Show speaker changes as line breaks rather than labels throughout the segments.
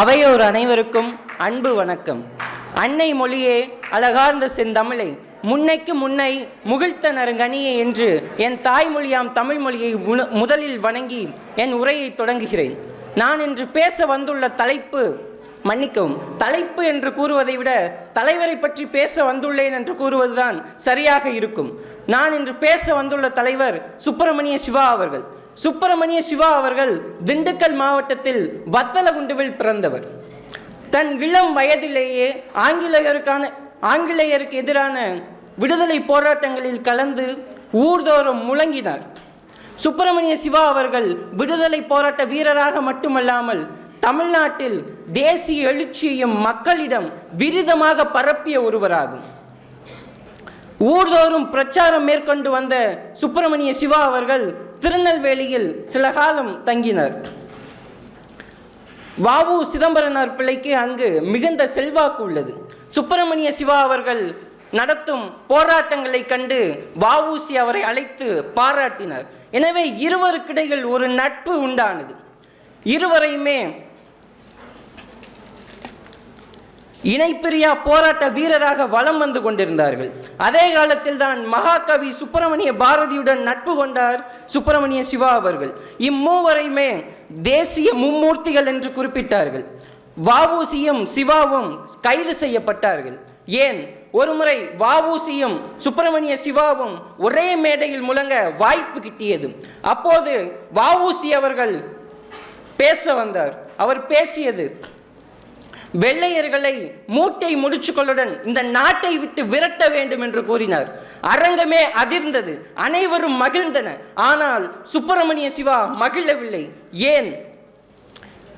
அவையோர் அனைவருக்கும் அன்பு வணக்கம். அன்னை மொழியே அழகார்ந்த செந்தமிழை. முன்னைக்கு முன்னை முகிழ்த்த நருங்கனியே என்று என் தாய்மொழியாம் தமிழ் மொழியை முதலில் வணங்கி என் உரையை தொடங்குகிறேன். நான் இன்று பேச வந்துள்ள தலைப்பு மன்னிக்கவும் தலைப்பு என்று கூறுவதை விட தலைவரை பற்றி பேச வந்துள்ளேன் என்று கூறுவதுதான் சரியாக இருக்கும். நான் இன்று பேச வந்துள்ள தலைவர் சுப்பிரமணிய சிவா அவர்கள். சுப்பிரமணிய சிவா அவர்கள் திண்டுக்கல் மாவட்டத்தில் வத்தலகுண்டுவில் பிறந்தவர். தன் இளம் வயதிலேயே ஆங்கிலேயருக்கான ஆங்கிலேயருக்கு எதிரான விடுதலை போராட்டங்களில் கலந்து ஊர்தோறும் முழங்கினார். சுப்பிரமணிய சிவா அவர்கள் விடுதலை போராட்ட வீரராக மட்டுமல்லாமல் தமிழ்நாட்டில் தேசிய எழுச்சியையும் மக்களிடம் விரிதமாக பரப்பிய ஒருவராகும். ஊர்தோறும் பிரச்சாரம் மேற்கொண்டு வந்த சுப்பிரமணிய சிவா அவர்கள் திருநெல்வேலியில் சில காலம் தங்கினர். வாவு சிதம்பரனார் பிள்ளைக்கு அங்கு மிகுந்த செல்வாக்கு உள்ளது. சுப்பிரமணிய சிவா அவர்கள் நடத்தும் போராட்டங்களை கண்டு வாவூசி அவரை அழைத்து பாராட்டினார். எனவே இருவருக்கிடையில் ஒரு நட்பு உண்டானது. இருவரையுமே இணைப்பிரியா போராட்ட வீரராக வலம் வந்து கொண்டிருந்தார்கள். அதே காலத்தில் தான் மகாகவி சுப்பிரமணிய பாரதியுடன் நட்பு கொண்டார் சுப்பிரமணிய சிவா அவர்கள். இம்மூவரையுமே தேசிய மும்மூர்த்திகள் என்று குறிப்பிட்டார்கள். வாவூசியும் சிவாவும் கைது செய்யப்பட்டார்கள். ஏன்? ஒருமுறை வாவூசியும் சுப்பிரமணிய சிவாவும் ஒரே மேடையில் முழங்க வாய்ப்பு கிட்டியது. அப்போது வாவூசி அவர்கள் பேச வந்தார். அவர் பேசியது வெள்ளையர்களை மூட்டை முடிச்சுக்களுடன் இந்த நாட்டை விட்டு விரட்ட வேண்டும் என்று கூறினார். அரங்கமே அதிர்ந்தது அனைவரும் மகிழ்ந்தனர் ஆனால் சுப்பிரமணிய சிவா மகிழவில்லை. ஏன்?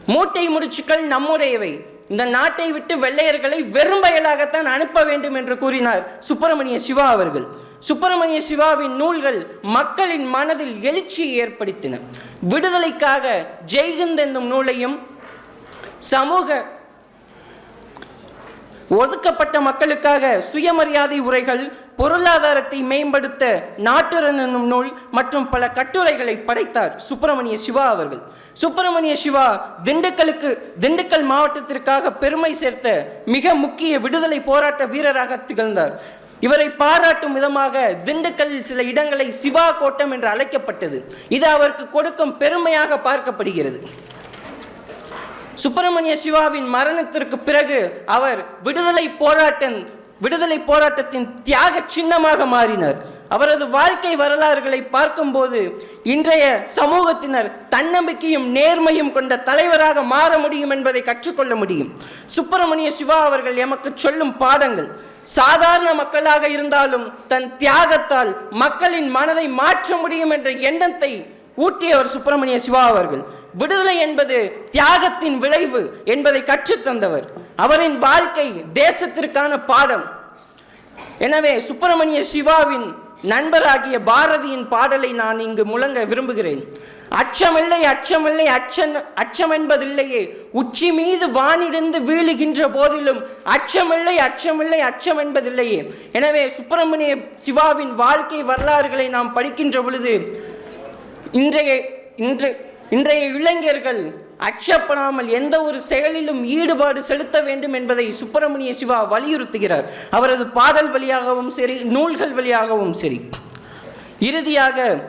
மூட்டை முடிச்சுக்கள் நம்முடையவை. இந்த நாட்டை விட்டு வெள்ளையர்களை வெறும் பயலாகத்தான் அனுப்ப வேண்டும் என்று கூறினார் சுப்பிரமணிய சிவா அவர்கள். சுப்பிரமணிய சிவாவின் நூல்கள் மக்களின் மனதில் எழுச்சியை ஏற்படுத்தின. விடுதலைக்காக ஜெய்ஹிந்த் என்னும் நூலையும் சமூக ஒதுக்கப்பட்ட மக்களுக்காக சுயமரியாதை உரைகள் பொருளாதாரத்தை மேம்படுத்த நாட்டுரன் என்னும் நூல் மற்றும் பல கட்டுரைகளை படைத்தார் சுப்பிரமணிய சிவா அவர்கள். சுப்பிரமணிய சிவா திண்டுக்கலுக்கு திண்டுக்கல் மாவட்டத்திற்காக பெருமை சேர்த்த மிக முக்கிய விடுதலை போராட்ட வீரராக திகழ்ந்தார். இவரை பாராட்டும் விதமாக திண்டுக்கல்லில் சில இடங்களை சிவா கோட்டம் என்று அழைக்கப்பட்டது. இது அவருக்கு கொடுக்கும் பெருமையாக பார்க்கப்படுகிறது. சுப்பிரமணிய சிவாவின் மரணத்திற்கு பிறகு அவர் விடுதலை போராட்டம் விடுதலை போராட்டத்தின் தியாக சின்னமாக மாறினார். அவரது வாழ்க்கை வரலாறுகளை பார்க்கும்போது இன்றைய சமூகத்தினர் தன்னம்பிக்கையும் நேர்மையும் கொண்ட தலைவராக மாற முடியும் என்பதை கற்றுக்கொள்ள முடியும். சுப்பிரமணிய சிவா அவர்கள் எமக்கு சொல்லும் பாடங்கள் சாதாரண மக்களாக இருந்தாலும் தன் தியாகத்தால் மக்களின் மனதை மாற்ற முடியும் என்ற எண்ணத்தை ஊட்டியவர் சுப்பிரமணிய சிவா அவர்கள். விடுதலை என்பது தியாகத்தின் விளைவு என்பதை கற்றுத்தந்தவர். அவரின் வாழ்க்கை தேசத்திற்கான பாடம். எனவே சுப்பிரமணிய சிவாவின் நண்பராகிய பாரதியின் பாடலை நான் இங்கு முழங்க விரும்புகிறேன். அச்சமில்லை அச்சமில்லை அச்சன் அச்சம் என்பதில்லையே உச்சி மீது வானிடிந்து வீழுகின்ற போதிலும் அச்சமில்லை அச்சமில்லை அச்சம் என்பதில்லையே எனவே சுப்பிரமணிய சிவாவின் வாழ்க்கை வரலாறுகளை நாம் படிக்கின்ற பொழுது இன்றைய இன்று இன்றைய இளைஞர்கள் அச்சப்படாமல் எந்த ஒரு செயலிலும் ஈடுபாடு செலுத்த வேண்டும் என்பதை சுப்பிரமணிய சிவா வலியுறுத்துகிறார். அவரது பாடல் வழியாகவும் சரி நூல்கள் வழியாகவும் சரி. இறுதியாக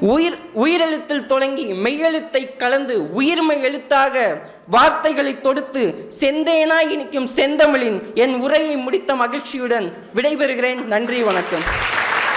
உயிர் உயிரெழுத்தில் தொடங்கி மெய்யெழுத்தை கலந்து உயிர்மை எழுத்தாக வார்த்தைகளை தொடுத்து செந்தேனாய் இனிக்கும் செந்தமிழின் என் உரையை முடித்த மகிழ்ச்சியுடன் விடைபெறுகிறேன். நன்றி வணக்கம்.